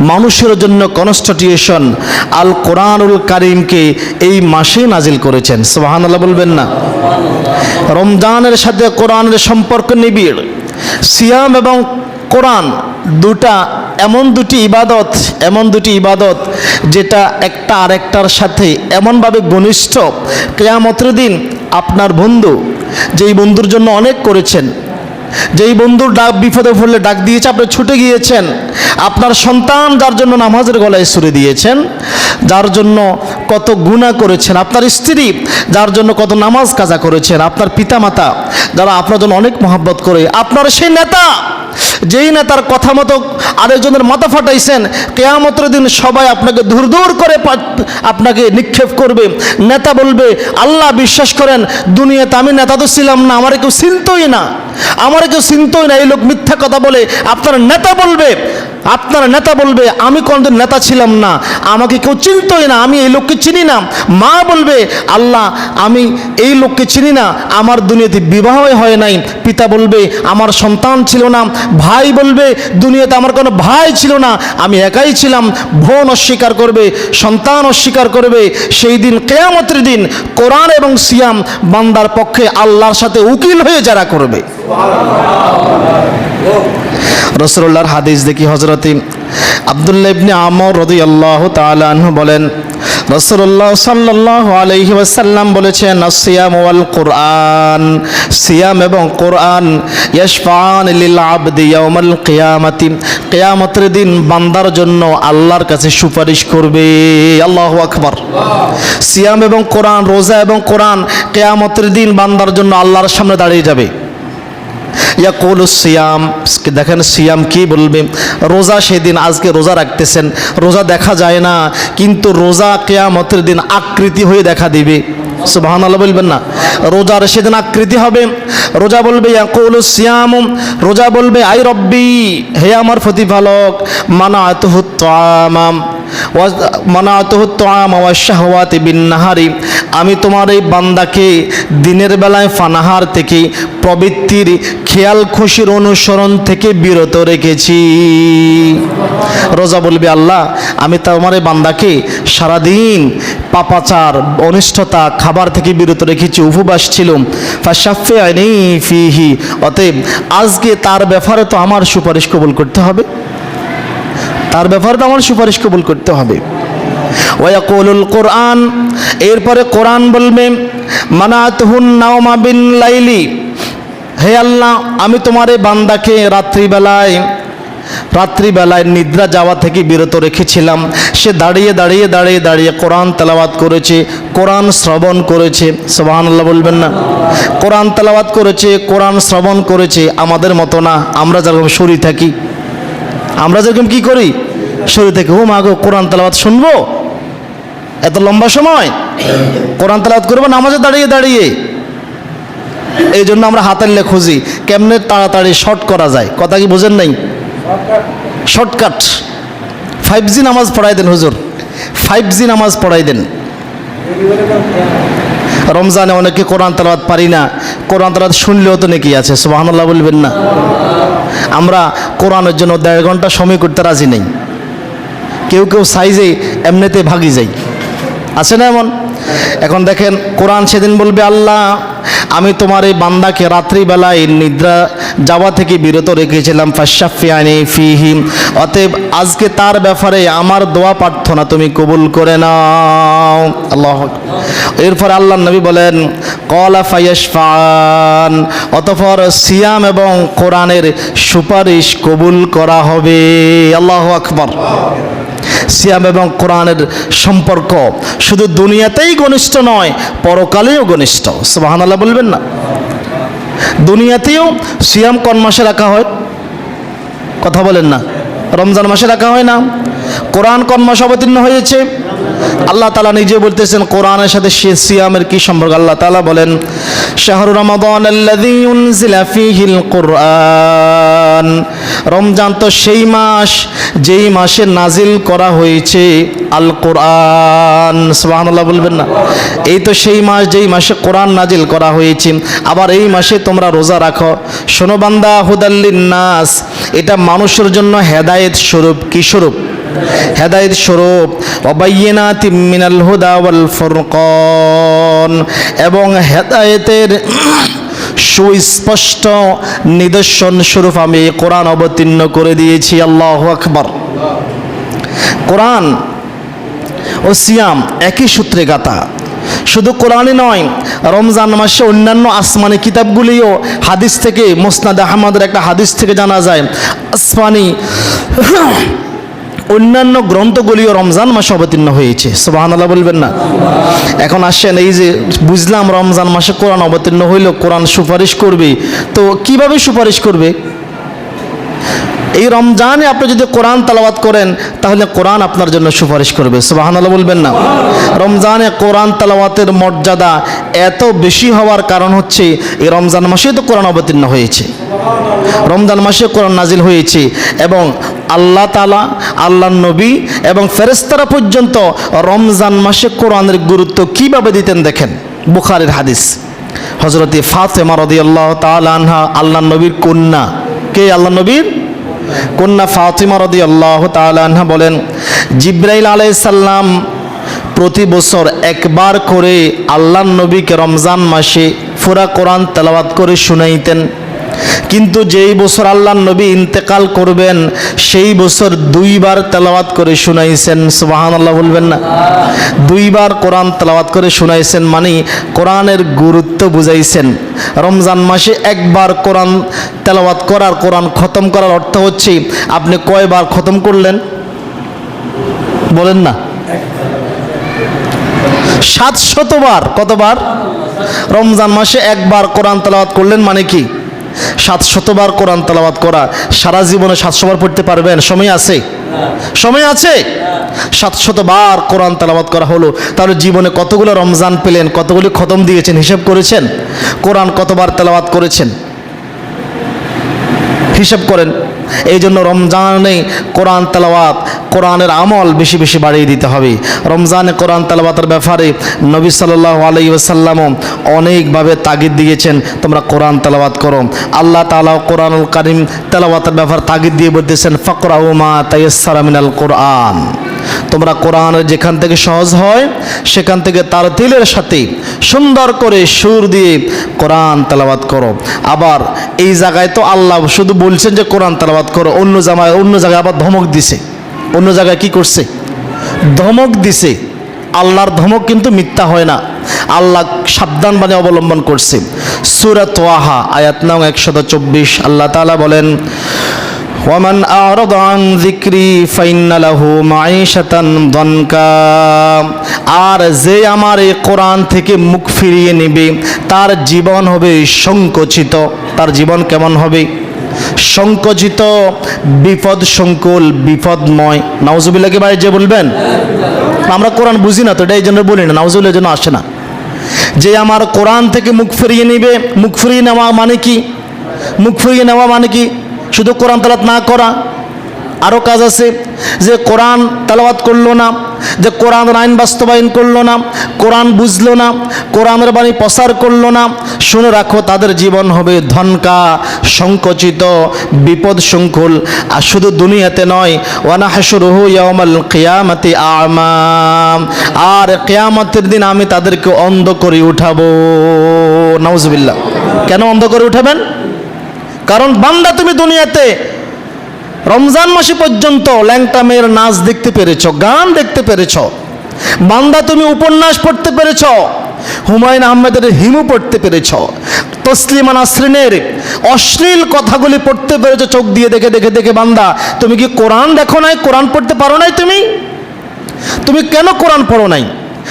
মানুষের জন্য কনস্টিটিউশন আল কোরআনুল কারিমকে এই মাসে নাজিল করেছেন। সুবহানাল্লাহ বলবেন না। রমজানের সাথে কোরআনের সম্পর্ক নিবিড়। সিয়াম এবং কোরআন দুটা, এমন দুটি ইবাদত, এমন দুটি ইবাদত যেটা একটা আরেকটার সাথে এমনভাবে ঘনিষ্ঠ। কেয়ামতের দিন আপনার বন্ধু যেই বন্ধুর জন্য অনেক করেছেন যেই বন্ধুর ডাক বিপদে পড়লে ডাক দিয়েছে, আপনি ছুটে গিয়েছেন। আপনার সন্তান যার জন্য নামাজের গলায় সুরে দিয়েছেন, যার জন্য কত গুণা করেছেন। আপনার স্ত্রী যার জন্য কত নামাজ কাজা করেছেন। আপনার পিতামাতা যারা আপনার জন্য অনেক মহাব্বত করে। আপনার সেই নেতা যেই না তার কথা মতো আরেকজনের মাথা ফাটাইছেন, কেয়ামতের দিন সবাই আপনাকে দূর দূর করে আপনাকে নিক্ষেপ করবে। নেতা বলবে, আল্লাহ বিশ্বাস করেন, দুনিয়াতে আমি নেতা তো ছিলাম না, আমার কেউ চিনতই না। আমার কেউ চিনতই না, এই লোক মিথ্যা কথা বলে। আপনার নেতা বলবে আপনার নেতা বলবে, আমি কোনদিন নেতা ছিলাম না। আমাকে কেউ চিনতই না। আমি এই লোককে চিনি না। মা বলবে, আল্লাহ, আমি এই লোককে চিনি না। আমার দুনিয়াতে বিবাহই হয় নাই। পিতা বলবে, আমার সন্তান ছিল না। ভাই বলবে, দুনিয়াতে আমার কোনো ভাই ছিল না। আমি একাই ছিলাম। বোন অস্বীকার করবে, সন্তান অস্বীকার করবে। সেই দিন কেয়ামতের দিন কোরআন এবং সিয়াম বান্দার পক্ষে আল্লাহর সাথে উকিল হয়ে যারা করবে। রসুল্লাহর হাদিস দেখি হজরতি আবদুল্লাহ ইবনে আমর রদি আল্লাহ তালু বলেন রসুল্লাহ সাল্লাহ আলহি ওয়াসাল্লাম বলেছেন সিয়াম ওয়াল কোরআন, সিয়াম এবং কোরআন ইয়াশফান লিল আবদি ইয়াউমাল কিয়ামাতি, কিয়ামতের দিন বান্দার জন্য আল্লাহর কাছে সুপারিশ করবে। আল্লাহ আকবার। সিয়াম এবং কোরআন, রোজা এবং কোরআন কিয়ামতের দিন বান্দার জন্য আল্লাহর সামনে দাঁড়িয়ে যাবে। ইয়াকুল সিয়াম, দেখেন সিয়াম কি বলবে? রোজা সেদিন, আজকে রোজা রাখতেছেন, রোজা দেখা যায় না, কিন্তু রোজা কেয়ামতের দিন আকৃতি হয়ে দেখা দিবে। সুবাহান আল্লাহ বলবেন না? রোজার সেদিন আকৃতি হবে। রোজা বলবে, ইয়াকুল সিয়াম, রোজা বলবে, আই রব্বি, হে আমার প্রতিপালক মানা বিন্নাহারি আমি তোমার এই বান্দাকে দিনের বেলায় ফানাহার থেকে প্রবৃত্তির খেয়াল খুশির অনুসরণ থেকে বিরত রেখেছি। রোজা বলবে, আল্লাহ, আমি তোমার বান্দাকে সারাদিন পাপাচার, অনিষ্টতা, খাবার থেকে বিরত রেখেছি, উপবাস ছিলাম। ফাশাফে আইনি ফিহি। অতএব, আজকে তার ব্যাপারে তো আমার সুপারিশ কবুল করতে হবে। তার ব্যাপারে তো আমার সুপারিশ কবুল করতে হবে। ওয়াকুলুল কোরআন, এরপরে কোরআন বলবে, মানাতহুন নাওমা বিন লাইলি। হে আল্লাহ, আমি তোমার এই বান্দাকে রাত্রিবেলায় রাত্রিবেলায় নিদ্রা যাওয়া থেকে বিরত রেখেছিলাম। সে দাঁড়িয়ে দাঁড়িয়ে দাঁড়িয়ে দাঁড়িয়ে কোরআন তেলাওয়াত করেছে, কোরআন শ্রবণ করেছে। সুবহানাল্লাহ বলবেন না? কোরআন তেলাওয়াত করেছে, কোরআন শ্রবণ করেছে, আমাদের মতো না। আমরা যেরকম সরি থাকি, আমরা যেরকম কি করি? শরীর থেকে, ও মাগো কোরআন তালাবাত শুনব? এত লম্বা সময়? কোরআন তালাবাত করব নামাজে দাঁড়িয়ে দাঁড়িয়ে। এই জন্য আমরা হাতাল্লে খুঁজি, কেমনে তাড়াতাড়ি শর্ট করা যায়? কথা কি বোঝেন নাই? শর্টকাট ফাইভ জি নামাজ পড়াই দেন, হুজুর। ফাইভ জি নামাজ পড়াই দেন। রমজানে অনেকে কোরআন তালাবাত পারি না। কোরআন তালাবাত শুনলেও তো নাকি আছে, সুবহানাল্লাহ বলবেন না। আমরা কোরআনের জন্য দেড় ঘণ্টা সময় করতে রাজি নেই। কেউ কেউ সাইজে এমনিতে ভাগি যাই আছে না এমন? এখন দেখেন, কোরআন সেদিন বলবে, আল্লাহ আমি তোমার এই বান্দাকে রাত্রিবেলায় নিদ্রা যাওয়া থেকে বিরত রেখেছিলাম, ফাশাফিয়ানি ফিহিম। অতএব আজকে তার ব্যাপারে আমার দোয়া প্রার্থনা তুমি কবুল করে নাও। আল্লাহ এরপর আল্লাহ নবী বলেন, কলা ফায়াসফান অতঃপর সিয়াম এবং কোরআনের সুপারিশ কবুল করা হবে। আল্লাহ আকবর। সিয়াম এবং কোরআনের সম্পর্ক। শুধু দুনিয়াতেই ঘনিষ্ঠ নয়, পরকালেও ঘনিষ্ঠ। সুবাহান আল্লাহ বলবেন না? দুনিয়াতেও সিয়াম কোন মাসে রাখা হয়? কথা বলেন না। রমজান মাসে রাখা হয় না? কোরআন কোন মাসে অবতীর্ণ হয়েছে? আল্লাহ তালা নিজে বলতেছেন, কোরআনের সাথে সিয়ামের কি সম্পর্ক? আল্লাহ তালা বলেন শাহরু রমাদান কোরআন। রমজান তো সেই মাস, যেই মাসে নাজিল করা হয়েছে আল কোরআন। সুবহানাল্লাহ বলবেন না? এই তো সেই মাস, যেই মাসে কোরআন নাজিল করা হয়েছে, আবার এই মাসে তোমরা রোজা রাখো। শোনো বান্দা হুদাল্লিন নাস এটা মানুষের জন্য হেদায়েত স্বরূপ। কি স্বরূপ? হেদায়েত স্বরূপ অবাইনাতি মিনাল হুদা ওয়াল ফুরকান, এবং হেদায়েতের সুস্পষ্ট নিদর্শন স্বরূপ আমি কোরআন অবতীর্ণ করে দিয়েছি, আল্লাহ আকবর। কোরআন ও সিয়াম একই সূত্রে গাথা। শুধু কোরআনই নয়, রমজান মাসে অন্যান্য আসমানি কিতাবগুলিও হাদিস থেকে, মোসনাদ আহমদের একটা হাদিস থেকে জানা যায়, আসমানি অন্যান্য গ্রন্থগুলিও রমজান মাসে অবতীর্ণ হয়েছে। সোবাহান আল্লাহ বলবেন না? এখন আসেন, এই যে বুঝলাম রমজান মাসে কোরআন অবতীর্ণ হইল, কোরআন সুপারিশ করবে, তো কীভাবে সুপারিশ করবে? এই রমজানে আপনি যদি কোরআন তালাবাত করেন, তাহলে কোরআন আপনার জন্য সুপারিশ করবে। সুবাহানাল্লাহ বলবেন না? রমজানে কোরআন তালাওয়াতের মর্যাদা এত বেশি হওয়ার কারণ হচ্ছে, এই রমজান মাসে তো কোরআন অবতীর্ণ হয়েছে। রমজান মাসে কোরআন নাজিল হয়েছে এবং আল্লাহ তালা আল্লাহ নবী এবং ফেরেস্তারা পর্যন্ত রমজান মাসে কোরআনের গুরুত্ব কীভাবে দিতেন দেখেন? বুখারের হাদিস। হজরতে ফাতেমা রদি আল্লাহ তালা আল্লাহ নবীর কন্যা। কে আল্লাহ নবীর? কন্যা ফাতিমা রদি আল্লাহ তালাহা বলেন, জিব্রাইল আলাইসাল্লাম প্রতি বছর একবার করে আল্লাহ নবীকে রমজান মাসে ফুরা কোরআন তেলাওয়াত করে শুনাইতেন। কিন্তু যেই বছর আল্লাহ নবী ইন্তেকাল করবেন, সেই বছর দুইবার তেলাওয়াত করে শুনাইছেন। সুবাহান আল্লাহ বলবেন না? দুইবার কোরআন তেলাওয়াত করে শুনাইছেন মানে কোরআনের গুরুত্ব বুঝাইছেন। রমজান মাসে একবার কোরআন তেলাওয়াত করার, কোরআন খতম করার অর্থ হচ্ছে, আপনি কয়বার খতম করলেন? বলেন না। সাতশতবার। কতবার? রমজান মাসে একবার কোরআন তেলাওয়াত করলেন মানে কি? সাত শতবার কোরআন তালাবাদ করা। সারা জীবনে সাতশোবার পড়তে পারবেন? সময় আছে? সময় আছে? সাত শতবার কোরআন তালাবাদ করা হলো। তাহলে জীবনে কতগুলো রমজান পেলেন? কতগুলি খতম দিয়েছেন? হিসেব করেছেন? কোরআন কতবার তালাবাদ করেছেন? হিসাব করেন। এই জন্য রমজানে কোরআন তেলাওয়াত, কোরআনের আমল বেশি বেশি বাড়িয়ে দিতে হবে। রমজানে কোরআন তেলাওয়াতের ব্যাপারে নবী সাল্লাহ আলাই ওসাল্লামও অনেকভাবে তাগিদ দিয়েছেন, তোমরা কোরআন তালাবাত করো। আল্লাহ তালাও কোরআনুল করিম তালাবাতের ব্যাপার তাগিদ দিয়ে বলতেছেন ফকরা উমা তাইসারা মিনাল কোরআন। তোমরা কোরআনের যেখান থেকে সহজ হয়, সেখান থেকে তার তিলের সাথে সুন্দর করে সুর দিয়ে কোরআন তেলাবাত করো। আবার এই জায়গায় তো আল্লাহ শুধু বলছেন যে কোরআন তেলাবাত করো, অন্য জামায়, অন্য জায়গায় আবার ধমক দিছে। অন্য জায়গায় কি করছে? ধমক দিছে। আল্লাহর ধমক কিন্তু মিথ্যা হয় না। আল্লাহ সাবধান বাণী অবলম্বন করছে। সুরাত ওয়াহা আয়াত নাম একশত চব্বিশ। আল্লাহ তালা বলেন ওয়ামান আরদ আন যিকরি ফাইন্না লাহু মাঈশাতান দনকা আর যে আমার এই কোরআন থেকে মুখ ফিরিয়ে নেবে, তার জীবন হবে সংকুচিত। তার জীবন কেমন হবে? সংকুচিত, বিপদ সংকুল, বিপদময়। নাউজুবিল্লাহকে ভাই যে বলবেন? আমরা কোরআন বুঝি না তো, এটা এই জন্য বলি না, নাউজুবিল্লাহ জন্য আসে না। যে আমার কোরআন থেকে মুখ ফিরিয়ে নেবে, মুখ ফিরিয়ে নেওয়া মানে কি? মুখ ফিরিয়ে নেওয়া মানে কি? শুধু কোরআন তালাত না করা আরও কাজ আছে যে কোরআন তালাবাত করল না, যে কোরআনের আইন বাস্তবায়ন করল না, কোরআন বুঝলো না, কোরআনের বাণী প্রসার করল না, শুনে রাখো তাদের জীবন হবে ধনকা, সংকুচিত বিপদ সংকুল আর শুধু দুনিয়াতে নয় ওয়ানা হাসুরহু ইয়ামাল কিয়ামাতি আমাম আর কেয়ামতের দিন আমি তাদেরকে অন্ধ করে উঠাবো। নাউজুবিল্লাহ। কেন অন্ধ করে উঠাবেন? কারণ বান্দা তুমি দুনিয়াতে রমজান মাসে পর্যন্ত ল্যাংটা মেয়ের নাচ দেখতে পেরেছ, গান দেখতে পেরেছ। বান্দা তুমি উপন্যাস পড়তে পেরেছ, হুমায়ুন আহমেদের হিমু পড়তে পেরেছ, তসলিমা নাসরিনের অশ্লীল কথাগুলি পড়তে পেরেছ, চোখ দিয়ে দেখে দেখে দেখে বান্দা। তুমি কি কোরআন দেখো নাই, কোরআন পড়তে পারো নাই তুমি? তুমি কেন কোরআন পড়ো নাই?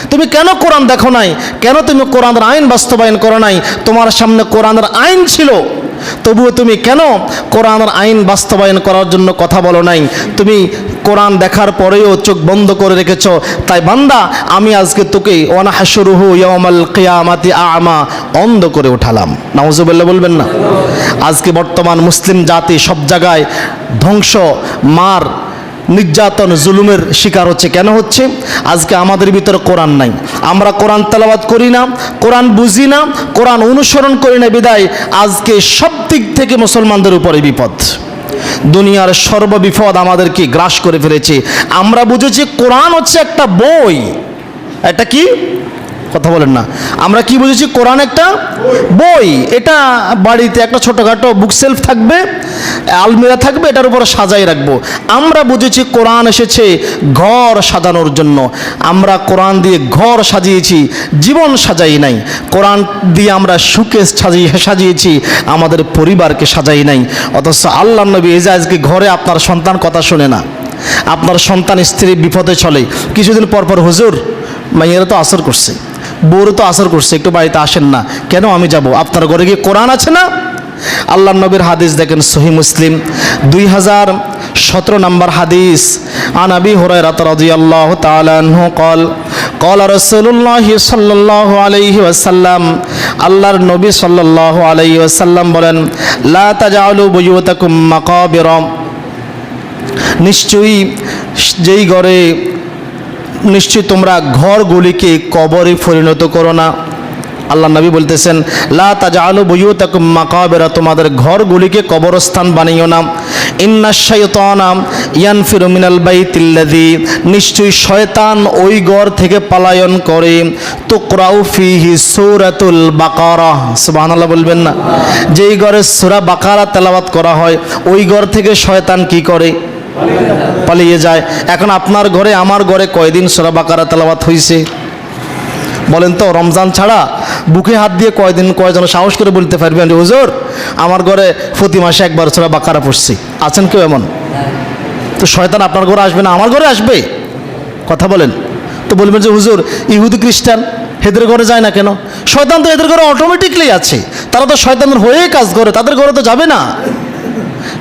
তুমি কেন কোরআন দেখো নাই? কেন তুমি কোরআনের আইন বাস্তবায়ন করো নাই? তোমার সামনে কোরআনের আইন ছিল। তবুও তুমি কেন কোরআনের আইন বাস্তবায়ন করার জন্য কথা বলো নাই? তুমি কোরআন দেখার পরেও চোখ বন্ধ করে রেখেছ। তাই বান্দা, আমি আজকে তোকে আমা অন্ধ করে উঠালাম। নাউজুবিল্লাহ বলবেন না? আজকে বর্তমান মুসলিম জাতি সব জায়গায় ধ্বংস, মার নির্যাতন, জুলুমের শিকার হচ্ছে। কেন হচ্ছে? আজকে আমাদের ভিতরে কোরআন নাই। আমরা কোরআন তেলাবাদ করি না, কোরআন বুঝি না, কোরআন অনুসরণ করি না, বিদায়। আজকে সব দিক থেকে মুসলমানদের উপরে বিপদ। দুনিয়ার সর্ববিপদ আমাদেরকে গ্রাস করে ফেলেছে। আমরা বুঝেছি কোরআন হচ্ছে একটা বই। এটা কি? কথা বলেন না। আমরা কি বুঝেছি? কোরআন একটা বই। এটা বাড়িতে একটা ছোটোখাটো বুক সেলফ থাকবে, আলমিরা থাকবে, এটার উপর সাজাই রাখব। আমরা বুঝেছি কোরআন এসেছে ঘর সাজানোর জন্য। আমরা কোরআন দিয়ে ঘর সাজিয়েছি, জীবন সাজাই নাই। কোরআন দিয়ে আমরা সুকে সাজিয়ে সাজিয়েছি, আমাদের পরিবারকে সাজাই নাই। অথচ আল্লাহ নবী এজাজকে ঘরে আপনার সন্তান কথা শোনে না। আপনার সন্তান স্ত্রী বিপদে চলে। কিছুদিন পর পর হুজুর, মাইয়েরা তো আসর করছে। বউরও তো আসর করছে একটু বাড়িতে আসেন না কেন আমি যাব আপনার ঘরে গিয়ে কোরআন আছে না আল্লাহ নবীর হাদিস দেখেন সহি মুসলিম দুই হাজার সতেরো নম্বর হাদিস আনাবি হুরায়রাত রাদিয়াল্লাহু তাআলা আনহু قال قال رسول الله صلى الله عليه وسلم আল্লাহর নবী সাল্লাল্লাহু আলাইহি ওয়াসাল্লাম বলেন লা তাজআলু বুয়ুতাকুম মাকাবির নিশ্চয়ই যেই ঘরে নিশ্চয়ই তোমরা ঘরগুলিকে কবরে পরিণত করো না। আল্লাহ নবী বলতেছেন, লা তাজালু বুয়ুতাকুম মাকাবিরা, তোমাদের ঘরগুলিকে কবরস্থান বানিও না। ইন্না শাইতানা ইয়ানফিরু মিনাল বাইতিল্লাযী, নিশ্চয়ই শয়তান ওই ঘর থেকে পলায়ন করে। তুকরাউ ফিহি সূরাতুল বাকারা। সুবহানাল্লাহ বলবেন না। যেই ঘরে সূরা বাকারা তেলাওয়াত করা হয়, ওই ঘর থেকে শয়তান কি করে? পালিয়ে যায়। এখন আপনার ঘরে, আমার ঘরে কয়দিন সোরা বাকারা তেলাওয়াত হয়েছে বলেন তো, রমজান ছাড়া বুকে হাত দিয়ে কয়দিন কয়জন সাহস করে বলতে পারবেন হুজুর? আমার ঘরে প্রতি মাসে একবার সোরা বাকারা পড়ছি। আছেন কেউ এমন? তো শয়তান আপনার ঘরে আসবে না, আমার ঘরে আসবে? কথা বলেন। তো বলবেন যে, হুজুর, ইহুদি খ্রিস্টান, হেদের ঘরে যায় না কেন? শয়তান তো এদের ঘরে অটোমেটিকলি আছে। তারা তো শয়তানের হয়ে কাজ করে, তাদের ঘরে তো যাবে না।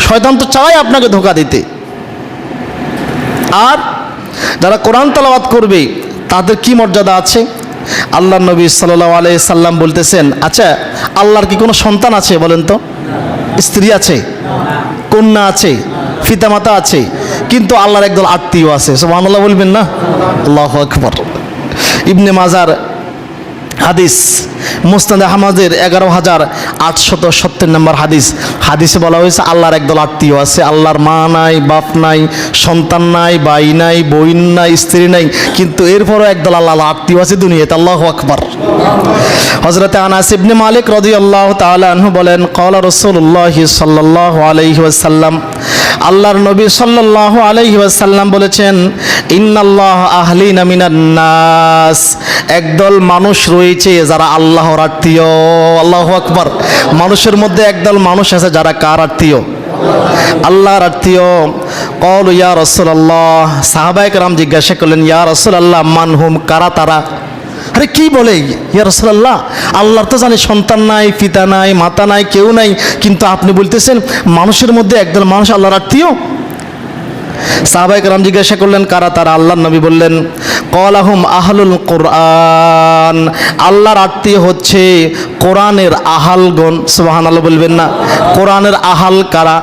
শয়তান তো চায় আপনাকে ধোকা দিতে। আর যারা কোরআন তালাবাত করবে, তাদের কি মর্যাদা আছে? আল্লাহ নবী সাল্লাহ আলাই সাল্লাম বলতেছেন আচ্ছা আল্লাহর কি কোনো সন্তান আছে বলেন তো? স্ত্রী আছে, কন্যা আছে, পিতামাতা আছে, কিন্তু আল্লাহর একদল আত্মীয় আছে। সব আল্লাহ বলবেন না? আল্লাহ আকবর। ইবনে মাজার হাদিস, মুস্তাদ আহমদের এগারো হাজার আটশত সত্তর নম্বর হাদিস হাদিসে বলা হয়েছে, আল্লাহর একদল আত্মীয় আছে। আল্লাহর মা নাই, বাপ নাই, সন্তান নাই বাই নাই বইন নাই, স্ত্রী নাই। কিন্তু এরপরও একদল আল্লাহ আত্মীয় আছে দুনিয়াতে। আল্লাহ আকবর। হজরত আনাস ইবনে মালিক রদি আল্লাহ তালু বলেন কলা রসুল্লাহ সাল্লাহ আলহি ওয়াসাল্লাম। আল্লাহর নবী সাল্লাহ আলহি ওয়াসাল্লাম বলেছেন, ইন্নাল্লাহ আহলি নামিনান্নাস একদল মানুষ রয়েছে যারা আল্লাহর আত্মীয়। আল্লাহ আকবর। মানুষের মধ্যে একদল মানুষ আছে যারা কার আত্মীয়? আল্লাহর আত্মীয়। কল, ইয়া রসুল্লাহ সাহাবায়ক রাম জিজ্ঞাসা করলেন, ইয়া রসুল্লাহ মানহুম কারা তারা? আরে কি বলে? ইয়া রসুল্লাহ আল্লাহর তো জানি সন্তান নাই, পিতা নাই, মাতা নাই, কেউ নাই। কিন্তু আপনি বলতেছেন, মানুষের মধ্যে একদল মানুষ আল্লাহর আত্মীয়? সাহাবাইক রাম জিজ্ঞাসা করলেন, কারা তারা? আল্লাহ নবী বললেন কলাহুম আহলুল কোরআন। আল্লাহর আত্মীয় হচ্ছে কোরআনের আহালগণ সুবাহান আল্লাহ বলবেন না। কোরআনের আহাল কারা?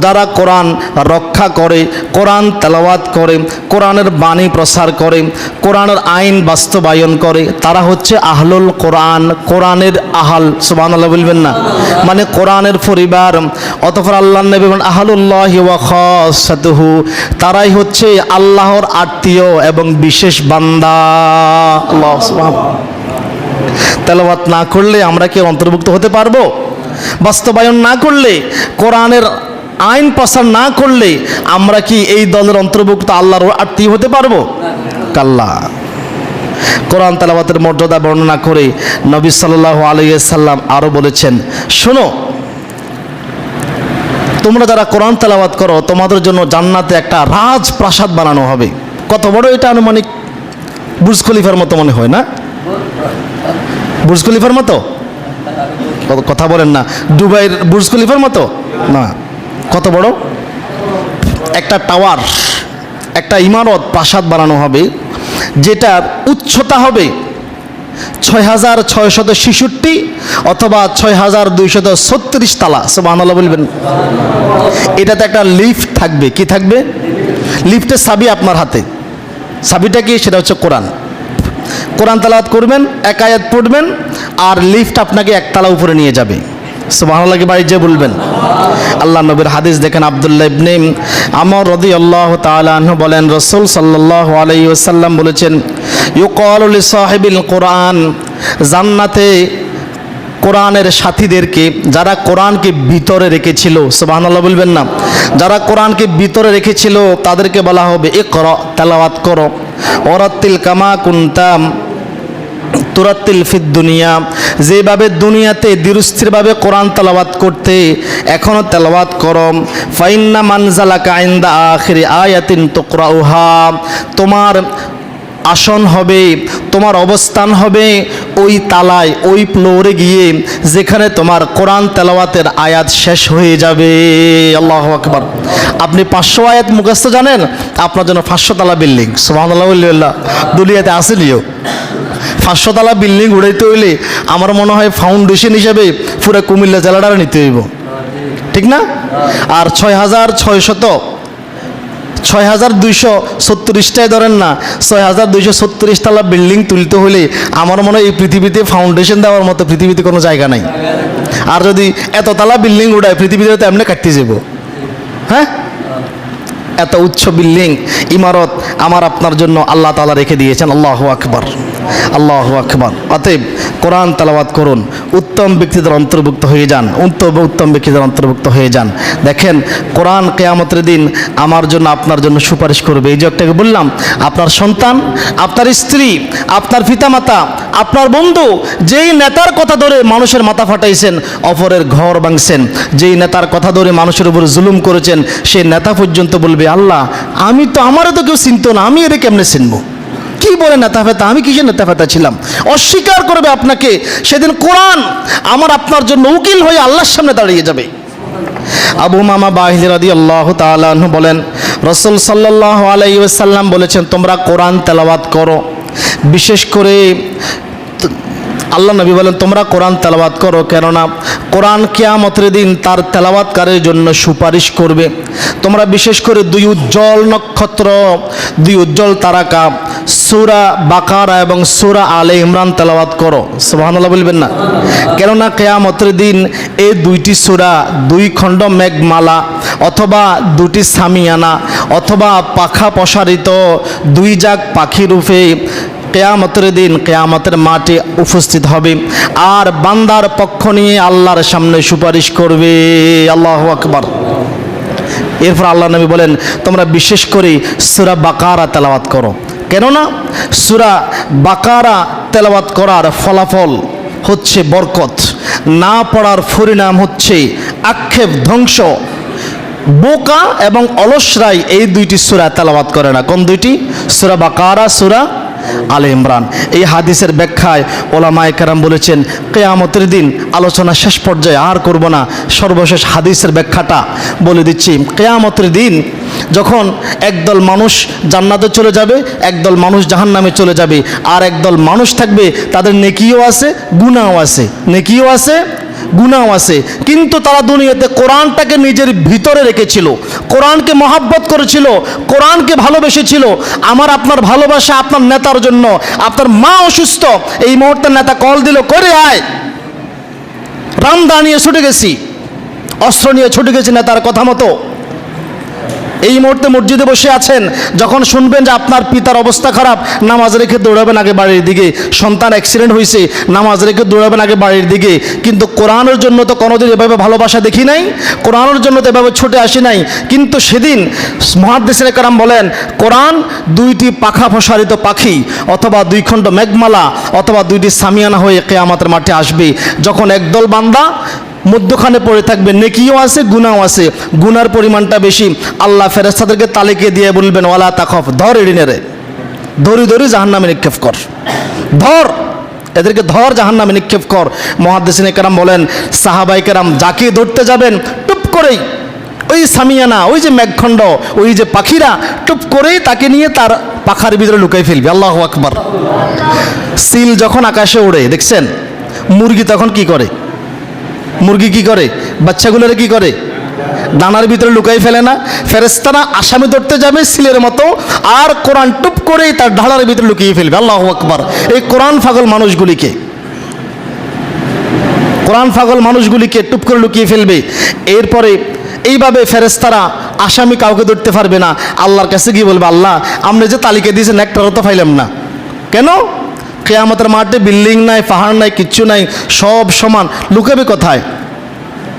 যারা কোরআন রক্ষা করে, কোরআন তেলাওয়াত করে, কোরআনের বাণী প্রসার করে, কোরআনের আইন বাস্তবায়ন করে, তারা হচ্ছে আহলুল কোরআন, কোরআনের আহাল সুবাহান আল্লাহ বলবেন না। মানে কোরআনের পরিবার, অতপর আল্লাহ নবী আহলুল্লাহ তারাই হচ্ছে আল্লাহর আত্মীয় এবং বিশেষ তেলাওয়াত না করলে আমরা কি অন্তর্ভুক্ত হতে পারব? বাস্তবায়ন না করলে, কোরআনের আইন প্রসার না করলে আমরা কি এই দলের অন্তর্ভুক্ত আল্লাহর আত্মীয় হতে পারব? কাল্লা। কোরআন তালাবাতের মর্যাদা বর্ণনা করে নবী সাল্লাহ আলাইসাল্লাম আরও বলেছেন, শোনো, তোমরা যারা কোরআন তেলাওয়াত করো, তোমাদের জন্য জান্নাতে একটা রাজপ্রাসাদ বানানো হবে। কত বড় এটা আনুমানিক বুর্জ খলিফার মতো মনে হয় না? বুর্জ খলিফার মতো? কথা বলেন না। দুবাইয়ের বুর্জ খলিফার মতো? না। কত বড়? একটা টাওয়ার, একটা ইমারত প্রাসাদ বানানো হবে, যেটার উচ্চতা হবে ছয় হাজার ছয়শত ছেষট্টি অথবা ছয় হাজার দুইশত ছত্রিশ তালা। সব বলবেন। এটাতে একটা লিফট থাকবে। কি থাকবে? লিফটের চাবি আপনার হাতে। চাবিটা কি? সেটা হচ্ছে কোরআন। কোরআন তালাওয়াত করবেন, এক আয়াত পড়বেন, আর লিফট আপনাকে একতলা উপরে নিয়ে যাবে। সুবহানাল্লাহকে বাড়ি যে বলবেন? আল্লাহ নবীর হাদিস দেখেন আব্দুল্লাহ ইবনে আমর রদি আল্লাহ আনহু বলেন, রসুল সাল্লাল্লাহু আলাইহি ওয়াসাল্লাম বলেছেন, ইউকালু সাহিবিল কোরআন, জান্নাতে কোরআনের সাথীদেরকে, যারা কোরআনকে ভিতরে রেখেছিল, সুবহানাল্লাহ বলবেন না, যারা কোরআনকে ভিতরে রেখেছিল, তাদেরকে বলা হবে এ কর তেলাওয়াত করো। ওরাত্তিল কামা কুন্তাম তুরাত্তিল ফিদ দুনিয়া। যেভাবে দুনিয়াতে দৃঢ়স্থিরভাবে কোরআন তেলাওয়াত করতে এখনও তেলাওয়াত করম ফাইন্না মানজালা কাইন্দা আখিরি আয়াতিন তোকরাউহা। তোমার আসন হবে, তোমার অবস্থান হবে ওই তালায়, ওই ফ্লোরে গিয়ে যেখানে তোমার কোরআন তেলাওয়াতের আয়াত শেষ হয়ে যাবে। আল্লাহ আকবার। আপনি পাঁচশো আয়াত মুখস্থ জানেন? আপনার জন্য পাঁচশো তালা বিল্ডিং। সোহান আল্লাহ দুলিয়াতে আসেনিও। পাঁচশো তালা বিল্ডিং উড়াইতে হইলে আমার মনে হয় ফাউন্ডেশন হিসেবে পুরো কুমিল্লা জেলাটা নিতে হইব। ঠিক না? আর ছয় হাজার ছয়শত ছয় হাজার দুইশো সত্তরিশটাই ধরেন না ছয় হাজার দুইশো সত্তরিশ তালা বিল্ডিং তুলতে হলে আমার মনে হয় এই পৃথিবীতে ফাউন্ডেশন দেওয়ার মতো পৃথিবীতে কোনো জায়গা নাই। আর যদি এত তালা বিল্ডিং উঠায় পৃথিবীতে তো এমনি কাটতে যাব হ্যাঁ? এত উচ্চ বিল্ডিং, ইমারত আমার আপনার জন্য আল্লাহ তালা রেখে দিয়েছেন। আল্লাহ আকবর। আল্লাহ আকবর। অতএব কোরআন তালাবাদ করুন। উত্তম ব্যক্তিদের অন্তর্ভুক্ত হয়ে যান। উত্তম উত্তম ব্যক্তিদের অন্তর্ভুক্ত হয়ে যান। দেখেন, কোরআন কেয়ামতের দিন আমার জন্য, আপনার জন্য সুপারিশ করবে। এই যে একটাকে বললাম, আপনার সন্তান, আপনার স্ত্রী, আপনার পিতামাতা, আপনার বন্ধু, যেই নেতার কথা ধরে মানুষের মাথা ফাটাইছেন, অপরের ঘর ভাঙছেন। যেই নেতার কথা ধরে মানুষের উপর জুলুম করেছেন, সেই নেতা পর্যন্ত বলবে আল্লাহ, আমি তো আমারও তো কেউ চিনত না, আমি এর কেমনে চিনবো? কি বলে নেতা ফেতা আমি কিসের নেতা ফেতা ছিলাম? অস্বীকার করবে আপনাকে, সেদিন কোরআন আমার আপনার জন্য উকিল হয়ে আল্লাহর সামনে দাঁড়িয়ে যাবে। আবু মামা বাহিল রাদি আল্লাহ তালু বলেন, রসুল সাল্লাহ আলাইসাল্লাম বলেছেন, তোমরা কোরআন তেলাওয়াত করো। বিশেষ করে আল্লাহ নবী বলেন, তোমরা কোরআন তেলাওয়াত করো, কেননা কোরআন কেয়ামতের দিন তার তেলাওয়াতকারের জন্য সুপারিশ করবে। তোমরা বিশেষ করে দুই উজ্জ্বল নক্ষত্র, দুই উজ্জ্বল তারাকা, সুরা বাকারা এবং সুরা আলে ইমরান তেলাওয়াত করো। সুবহানাল্লাহ বলবেন না? কেননা কেয়ামতের দিন এই দুইটি সুরা দুই খণ্ড মেঘমালা অথবা দুটি সামিয়ানা অথবা পাখা প্রসারিত দুই জাগ পাখি রূপে কেয়ামতের দিন কেয়ামতের মাঠে উপস্থিত হবে। আর বান্দার পক্ষ নিয়ে আল্লাহর সামনে সুপারিশ করবে। আল্লাহ আকবার। এরপর আল্লাহ নবী বলেন, তোমরা বিশেষ করে সুরা বাকারা তেলাওয়াত করো। কেননা সুরা বাকারা তেলাওয়াত করার ফলাফল হচ্ছে বরকত। না পড়ার পরিণাম হচ্ছে আক্ষেপ, ধ্বংস, বোকা এবং অলসরাই এই দুইটি সুরা তেলাওয়াত করে না। কোন দুইটি? সুরা বাকারা, সুরা আলে ইমরান। এই হাদিসের ব্যাখ্যায় ওলামায় কেরাম বলেছেন, কেয়ামতের দিন আলোচনা শেষ পর্যায়ে আর করব না। সর্বশেষ হাদিসের ব্যাখ্যাটা বলে দিচ্ছি, কেয়ামতের দিন যখন একদল মানুষ জান্নাতে চলে যাবে, একদল মানুষ জাহান্নামে চলে যাবে, আর একদল মানুষ থাকবে, তাদের নেকিও আছে গুণাও আছে। নেকিও আছে গুণাও আছে। কিন্তু তারা দুনিয়াতে কোরআনটাকে নিজের ভিতরে রেখেছিল, কোরআনকে মহাব্বত করেছিল, কোরআনকে ভালোবেসেছিল। আমার আপনার ভালোবাসা আপনার নেতার জন্য, আপনার মা অসুস্থ, এই মুহূর্তে নেতা কল দিল, করে আয়। রামদা নিয়ে ছুটে গেছি, অস্ত্র নিয়ে ছুটে গেছি নেতার কথা মতো। এই মুহূর্তে মসজিদে বসে আছেন, যখন শুনবেন যে আপনার পিতার অবস্থা খারাপ, নামাজ রেখে দৌড়াবেন আগে বাড়ির দিকে। সন্তান অ্যাক্সিডেন্ট হয়েছে, নামাজ রেখে দৌড়াবেন আগে বাড়ির দিকে। কিন্তু কোরআনের জন্য তো কোনোদিন এভাবে ভালোবাসা দেখি নাই, কোরআনের জন্য তো এভাবে ছুটে আসি নাই। কিন্তু সেদিন মহাদ্দেশের কারাম বলেন, কোরআন দুইটি পাখা প্রসারিত পাখি, অথবা দুই খণ্ড মেঘমালা, অথবা দুইটি সামিয়ানা হয়ে কেয়ামাতের মাঠে আসবে। যখন একদল বান্দা মধ্যখানে পড়ে থাকবে, নেকিও আছে গুনাও আছে। গুনার পরিমাণটা বেশি। আল্লাহ ফেরেস্তাদেরকে তালিকে দিয়ে বলবেন, ওয়ালা তাকফ ধর এড়িনেরে ধরি ধরি জাহান নামে নিক্ষেপ কর। ধর, এদেরকে ধর জাহান নামে নিক্ষেপ কর। মহাদ্দেসিন কেরাম বলেন সাহাবাই কেরাম যাকে ধরতে যাবেন, টুপ করেই ওই সামিয়ানা, ওই যে মেঘখণ্ড, ওই যে পাখিরা, টুপ করেই তাকে নিয়ে তার পাখার ভিতরে লুকাই ফেলবে। আল্লাহ আকবার। সিল যখন আকাশে ওড়ে, দেখছেন? মুরগি তখন কি করে? মুরগি কি করে? বাচ্চাগুলোরে কি করে? দানার ভিতরে লুকাই ফেলে না? ফেরেস্তারা আসামি ধরতে যাবে সিলের মতো, আর কোরআন টুপ করেই তার ঢালার ভিতরে লুকিয়ে ফেলবে। আল্লাহ আকবার। এই কোরআন ফাগল মানুষগুলিকে। কোরআন ফাগল মানুষগুলিকে টুপ করে লুকিয়ে ফেলবে। এরপরে এইভাবে ফেরেস্তারা আসামি কাউকে ধরতে পারবে না। আল্লাহর কাছে গিয়ে বলবে, আল্লাহ আমরা যে তালিকা দিয়েছেন, একটারও তো পাইলাম না। কেন? কেয়ামতের মাঠে বিল্ডিং নাই, পাহাড় নাই, কিচ্ছু নাই, সব সমান। লুকাবে কোথায়?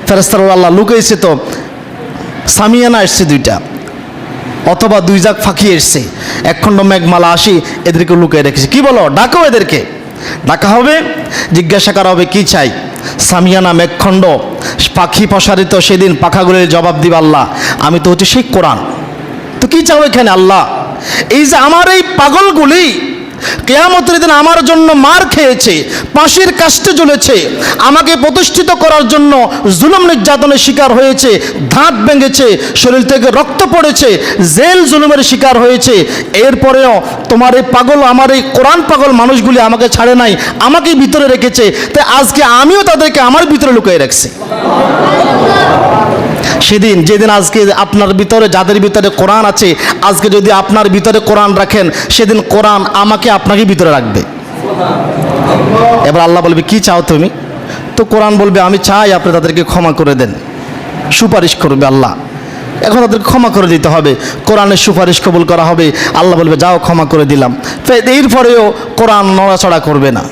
ফেরেস্তার আল্লাহ লুকাইছে তো সামিয়ানা এসছে দুইটা, অথবা দুই জাক ফাঁকি এসছে। একখণ্ড মেঘমালা আসি, এদেরকে লুকিয়ে রেখেছে। কি বলো? ডাকো এদেরকে। ডাকা হবে, জিজ্ঞাসা করা হবে, কি চাই? সামিয়ানা মেঘখণ্ড পাখি প্রসারিত সেদিন পাখাগুলির জবাব দিব আল্লাহ, আমি তো হচ্ছে সেই কোরআন। তো কি চাও এখানে আল্লাহ? এই যে আমার এই পাগলগুলি কেয়ামতের দিন আমার জন্য মার খেয়েছে, পাশের কাষ্টে জ্বলেছে, আমাকে প্রতিষ্ঠিত করার জন্য জুলুম নির্যাতনের শিকার হয়েছে, দাঁত ভেঙেছে, শরীর থেকে রক্ত পড়েছে, জেল জুলুমের শিকার হয়েছে। এরপরেও তোমার এই পাগল, আমার এই কোরআন পাগল মানুষগুলি আমাকে ছাড়ে নাই আমাকে ভিতরে রেখেছে, তাই আজকে আমিও তাদেরকে আমার ভিতরে লুকিয়ে রাখছি। সেদিন, যেদিন আজকে আপনার ভিতরে, যাদের ভিতরে কোরআন আছে, আজকে যদি আপনার ভিতরে কোরআন রাখেন, সেদিন কোরআন আমাকে আপনাকে ভিতরে রাখবে। এবার আল্লাহ বলবে, কি চাও তুমি? তো কোরআন বলবে, আমি চাই আপনি তাদেরকে ক্ষমা করে দেন। সুপারিশ করবে আল্লাহ। এখন তাদেরকে ক্ষমা করে দিতে হবে। কোরআনের সুপারিশ কবুল করা হবে। আল্লাহ বলবে, যাও, ক্ষমা করে দিলাম। এরপরেও কোরআন নড়াচড়া করবে না।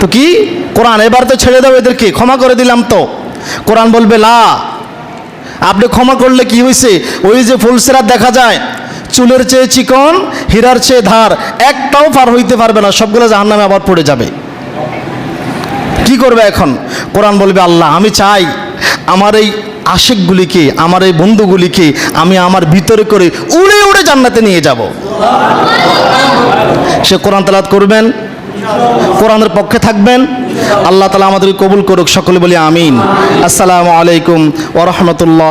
তো কি? কোরআন এবার তো ছেড়ে দাও এদেরকে। ক্ষমা করে দিলাম তো। কোরআন বলবে, লা। আপনি ক্ষমা করলে কি হয়েছে ওই যে ফুলসেরাত দেখা যায়, চুলের চেয়ে চিকন, হীরার চেয়ে ধার, একটাও পার হইতে পারবে না, সবগুলো জাহান্নামে আবার পড়ে যাবে। কি করবে এখন? কোরআন বলবে, আল্লাহ, আমি চাই আমার এই আশেকগুলিকে, আমার এই বন্ধুগুলিকে আমি আমার ভিতরে করে উড়ে উড়ে জান্নাতে নিয়ে যাব। সে কোরআন তালাত করবেন কোরআনের পক্ষে থাকবেন। আল্লাহ তালা আমাদের কবুল করুক সকলে বলি আমিন। আসসালামু আলাইকুম ওরহমতুল্লাহ